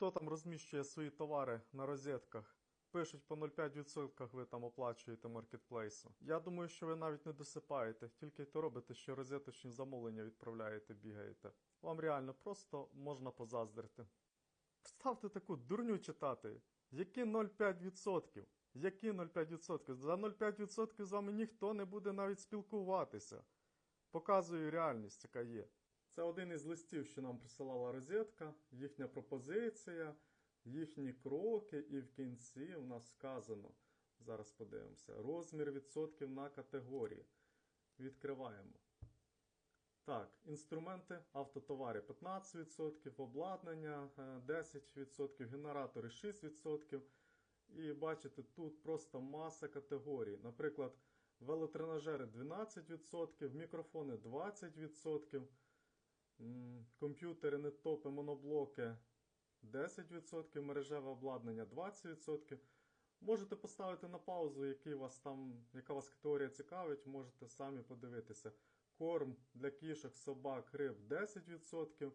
Хто там розміщує свої товари на розетках? Пишуть по 0,5% ви там оплачуєте маркетплейсу. Я думаю, що ви навіть не досипаєте, тільки то робите, що розеточні замовлення відправляєте, бігаєте. Вам реально просто можна позаздрити. Представте таку дурню читати. Які 0,5%? Які 0,5%? За 0,5% з вами ніхто не буде навіть спілкуватися. Показую реальність, яка є. Це один із листів, що нам присилала розетка, їхня пропозиція, їхні кроки, і в кінці у нас сказано. Зараз подивимося. Розмір відсотків на категорії. Відкриваємо. Так, інструменти, автотовари 15%, обладнання е, 10%, генератори 6%. І бачите, тут просто маса категорій. Наприклад, велотренажери 12%, мікрофони 20%, м, комп'ютери, нетопи, моноблоки 10%, мережеве обладнання 20%. Можете поставити на паузу, який вас там, яка вас категорія цікавить, можете самі подивитися. Корм для кішок, собак, риб 10%.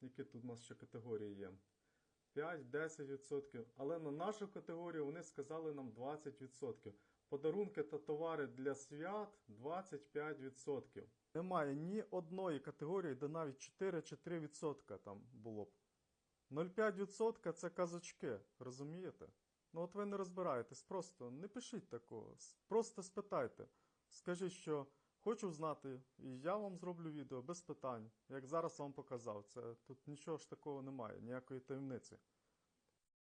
Які тут у нас ще категорії є? 5-10%. Але на нашу категорію вони сказали нам 20%. Подарунки та товари для свят 25%. Немає ні одної категорії, де навіть 4 чи 3% там було б. 0,5% це казочки, розумієте? Ну от ви не розбираєтесь, просто не пишіть такого. Просто спитайте. Скажіть, що хочу знати, і я вам зроблю відео без питань, як зараз вам показав. Це тут нічого ж такого немає, ніякої таємниці.